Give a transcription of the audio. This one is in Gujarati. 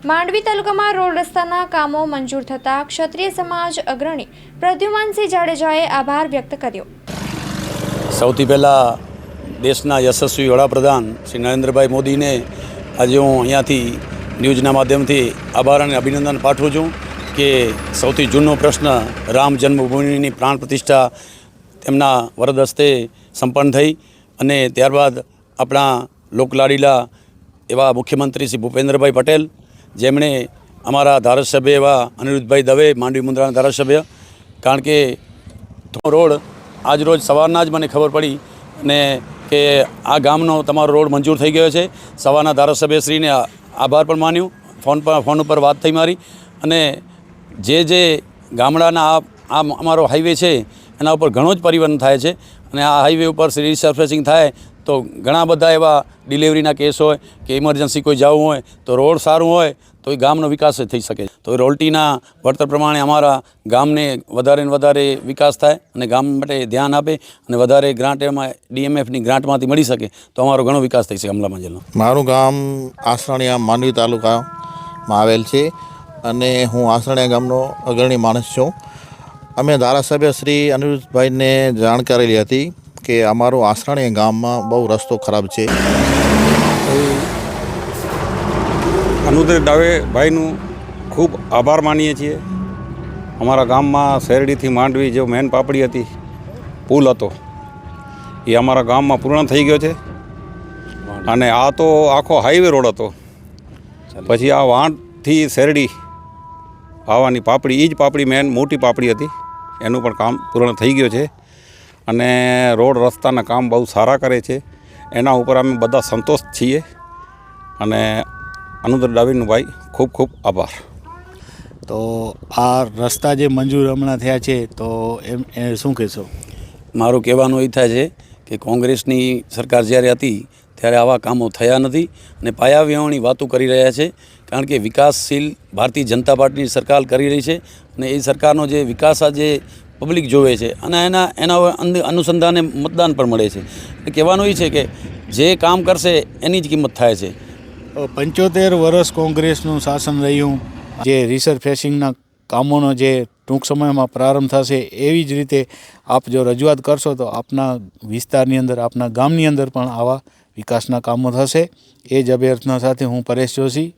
માંડવી તાલુકામાં રોડ રસ્તાના કામો મંજૂર થતાં ક્ષત્રિય સમાજ અગ્રણી પ્રદ્યુમાનસિંહ જાડેજાએ આભાર વ્યક્ત કર્યો. સૌથી પહેલાં દેશના યશસ્વી વડાપ્રધાન શ્રી નરેન્દ્રભાઈ મોદીને આજે હું અહીંયાથી ન્યૂઝના માધ્યમથી આભાર અને અભિનંદન પાઠવું છું કે સૌથી જૂનો પ્રશ્ન રામ જન્મભૂમિની પ્રાણ પ્રતિષ્ઠા તેમના વરદ હસ્તે સંપન્ન થઈ અને ત્યારબાદ આપણા લોકલાડીલા એવા મુખ્યમંત્રી શ્રી ભૂપેન્દ્રભાઈ પટેલ જેમણે અમારા ધારાસભ્ય એવા અનિરુદ્ધભાઈ દવે, માંડવી મુંદ્રાના ધારાસભ્ય, કારણ કે રોડ આજ રોજ સવારના જ મને ખબર પડી અને કે આ ગામનો તમારો રોડ મંજૂર થઈ ગયો છે. સવારના ધારાસભ્યશ્રીને આભાર પણ માન્યું, ફોન પર, ફોન ઉપર વાત થઈ મારી અને જે જે ગામડાના આ અમારો હાઈવે છે, એના ઉપર ઘણો જ પરિવહન થાય છે અને આ હાઈવે ઉપર રિસર્ફેસિંગ થાય તો ઘણા બધા એવા ડિલિવરીના કેસ હોય કે ઇમરજન્સી કોઈ જવું હોય, તો રોડ સારું હોય, તો એ ગામનો વિકાસ થઈ શકે. તો રોલ્ટીના વળતર પ્રમાણે અમારા ગામને વધારે ને વધારે વિકાસ થાય અને ગામ માટે ધ્યાન આપે અને વધારે ગ્રાન્ટ એમાં ડીએમએફની ગ્રાન્ટમાંથી મળી શકે, તો અમારો ઘણો વિકાસ થઈ શકે અમલા મંજિલનો મારું ગામ આસરાણીયા માંડવી તાલુકામાં આવેલ છે અને હું આસરાણીયા ગામનો અગ્રણી માણસ છું. અમે ધારાસભ્ય શ્રી અનિરુદ્ધભાઈને જાણ કરેલી હતી કે અમારું આસરાણીયા ગામમાં બહુ રસ્તો ખરાબ છે. અનુદય ડાવે ભાઈનું ખૂબ આભાર માનીએ છીએ. અમારા ગામમાં શેરડીથી માંડવી જે મેન પાપડી હતી, પુલ હતો, એ અમારા ગામમાં પૂર્ણ થઈ ગયો છે. અને આ તો આખો હાઈવે રોડ હતો. પછી આ વાંટથી શેરડી આવવાની પાપડી એ જ પાપડી મેન મોટી પાપડી હતી. એનું પણ કામ પૂર્ણ થઈ ગયું છે. અને રોડ રસ્તાના કામ બહુ સારા કરે છે. એના ઉપર અમે બધા સંતોષ છીએ. અને અનુદર ડાવીનભાઈ ખૂબ ખૂબ આભાર. તો આ રસ્તા જે મંજૂર હમણાં થયા છે તો એમ એ શું કહેશો? મારું કહેવાનું એ થાય છે કે કોંગ્રેસની સરકાર જ્યારે હતી ત્યારે આવા કામો થયા નથી અને પાયાવ્યવહારની વાતો કરી રહ્યા છે. કારણ કે વિકાસશીલ ભારતીય જનતા પાર્ટીની સરકાર કરી રહી છે અને એ સરકારનો જે વિકાસ આજે પબ્લિક જોવે છે અને એના એના અનુસંધાને મતદાન પણ મળે છે. કહેવાનું એ છે કે જે કામ કરશે એની જ કિંમત થાય છે. પંચોતેર વર્ષ કોંગ્રેસનું શાસન રહ્યું. જે રિસર્ફેસિંગના કામોનો જે ટૂંક સમયમાં પ્રારંભ થશે એવી જ રીતે આપ જો રજૂઆત કરશો તો આપના વિસ્તારની અંદર, આપના ગામની અંદર પણ આવા વિકાસના કામો થશે. એ જ અભ્યર્થના સાથે હું પરેશ જોશી.